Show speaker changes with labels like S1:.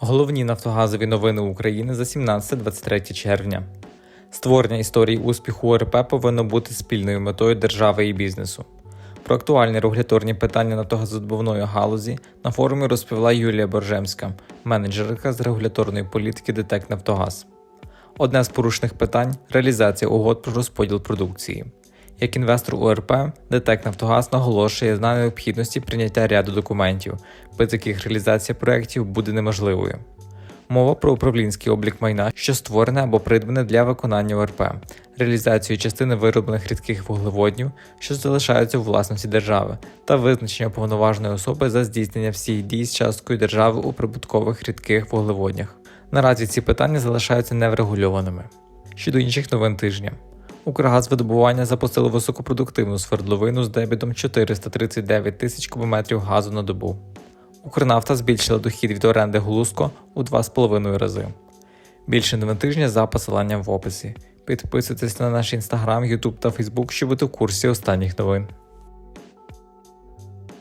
S1: Головні нафтогазові новини України за 17-23 червня. Створення історії успіху ОРП повинно бути спільною метою держави і бізнесу. Про актуальні регуляторні питання нафтогазодобувної галузі на форумі розповіла Юлія Боржемська, менеджерка з регуляторної політики ДТЕК Нафтогаз. Одне з порушених питань реалізація угод про розподіл продукції. Як інвестор УРП, ДТЕК Нафтогаз наголошує на необхідності прийняття ряду документів, без яких реалізація проєктів буде неможливою. Мова про управлінський облік майна, що створене або придбане для виконання ОРП, реалізацію частини вироблених рідких вуглеводнів, що залишаються у власності держави, та визначення повноваженої особи за здійснення всіх дій з часткою держави у прибуткових рідких вуглеводнях. Наразі ці питання залишаються неврегульованими. Щодо інших новин тижня. Укргазвидобування запустило високопродуктивну свердловину з дебітом 439 тисяч кубометрів газу на добу. Укрнафта збільшила дохід від оренди Глузко у 2,5 рази. Більше новин тижня за посиланням в описі. Підписуйтесь на наш інстаграм, Ютуб та Фейсбук, щоб бути в курсі останніх новин.